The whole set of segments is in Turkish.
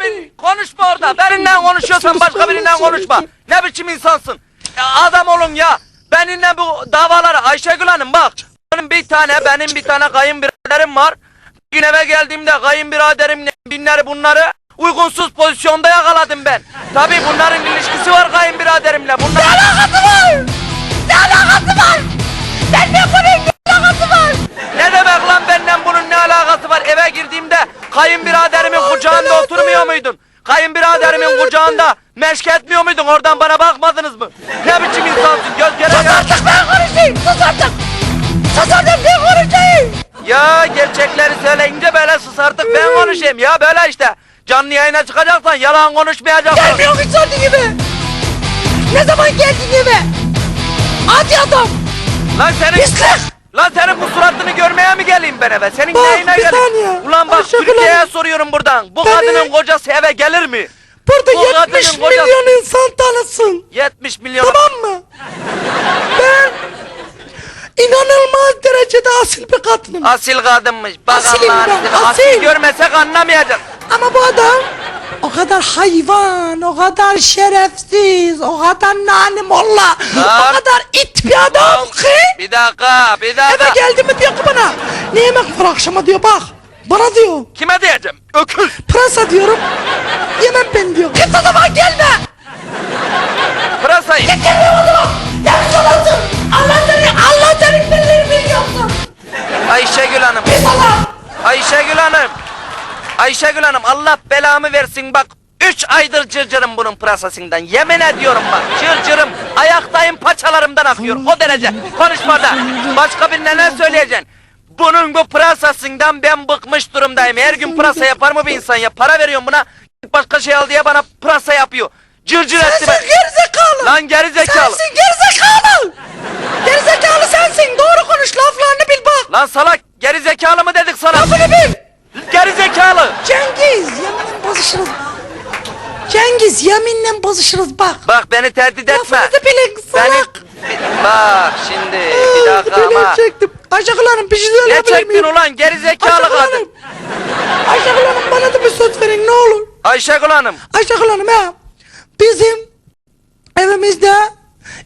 bir konuşma orada. Benimle konuşuyorsan başka biriyle konuşma. Ne biçim insansın? Ya adam olun ya. Benimle bu davaları Ayşegül Hanım bak. Benim bir tane benim bir tane kayınbiraderim var. Bir gün eve geldiğimde kayınbiraderimle binleri bunları uygunsuz pozisyonda yakaladım ben. Tabii bunların ilişkisi var kayınbiraderimle. Bunlar... Ne alakası var? Kayınbiraderimin kucağında oturmuyor muydun? Kayınbiraderimin kucağında meşk etmiyor muydun? Oradan bana bakmadınız mı? Ne biçim insansın? Göz göre Sus artık ben konuşayım! Sus artık! Sus artık ben konuşayım! Ya gerçekleri söyleyince böyle sus artık ben konuşayım ya böyle işte. Canlı yayına çıkacaksan yalan konuşmayacaksın. Gelmiyor hiç sorduğun gibi. Ne zaman geldin eve? Hadi adam. Lan senin... Pislik! Lan senin bu suratını görmeye mi geleyim ben eve? Senin Bak, neyine bir geleyim? Ulan bak Ayşegül Türkiye'ye Hanım. soruyorum buradan. Bu Beni- kadının kocası eve gelir mi? Burada Bu 70 kadının kocası- milyon insan tanısın. 70 milyon... Tamam mı? Ben inanılmaz derecede asil bir kadınım. Asil kadınmış. Bak Asilim Allah'ın ben, izniyle. asil. Asil görmesek anlamayacak. Ama bu adam o kadar hayvan, o kadar şerefsiz, o kadar nanimolla, o Lan. kadar it bir adam ki. Bir dakika, bir Eve dakika. geldi mi diyor ki bana, ne yemek var akşama diyor bak. Bana diyor, Kime diyeceğim? Öküz. pırasa diyorum, yemem ben diyor. Git o zaman gelme. Pırasayı. Gelme o zaman. Yanlış olasın. Allah seni, Allah senin birileri biliyorsun. Ayşegül Hanım. Pis adam. Ayşegül Hanım. Ayşegül Hanım Allah belamı versin bak. Üç aydır cırcırım bunun pırasasından. Yemin ediyorum bak. Cırcırım. Ayaktayım paçalarımdan akıyor. O derece. Konuşma da. Başka birine ne söyleyeceksin? Bunun bu pırasasından ben bıkmış durumdayım. Her gün pırasa yapar mı bir insan ya? Para veriyorum buna. Başka şey al diye bana pırasa yapıyor. Cırcır etti Sensin ben. gerizekalı. Lan geri zekalı. Sensin gerizekalı. Gerizekalı sensin. Doğru konuş laflarını bil bak. Lan salak geri zekalı mı dedik sana? Lafını bil. Geri zekalı. Cengiz yeminle bozuşuruz. Cengiz yeminle bozuşuruz bak. Bak beni tehdit etme. Lafınızı bilin Beni... salak. Bi- Bak şimdi bir dakika Ama. çektim. Ayşegül Hanım bir şey Ne söyleyebilir çektin miyim? ulan geri zekalı Ayşegül kadın. Hanım. Ayşegül Hanım bana da bir söz verin ne olur. Ayşegül Hanım. Ayşegül Hanım ya. Bizim evimizde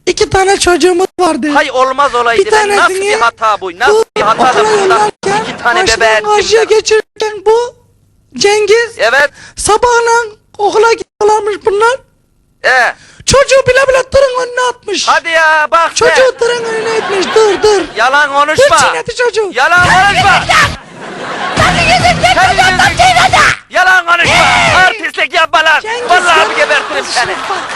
iki tane çocuğumuz vardı. Hay olmaz olaydı. Bir Ben nasıl tanesini bir hata bu? Nasıl bir hatadır okula bunda? yollarken İki tane karşıdan bebeğin karşıya kimden? geçirirken bu Cengiz Evet. sabahla okula gidiyorlarmış bunlar. E. Çocuğu bile bile tırın önüne atmış. Hadi ya bak be. Çocuğu tırın önüne etmiş dur dur. Yalan konuşma. çiğnedi çocuğu. Yalan konuşma. Senin yüzünden Yalan konuşma. Artistlik yapma lan. Vallahi bir gebertirim seni. bak.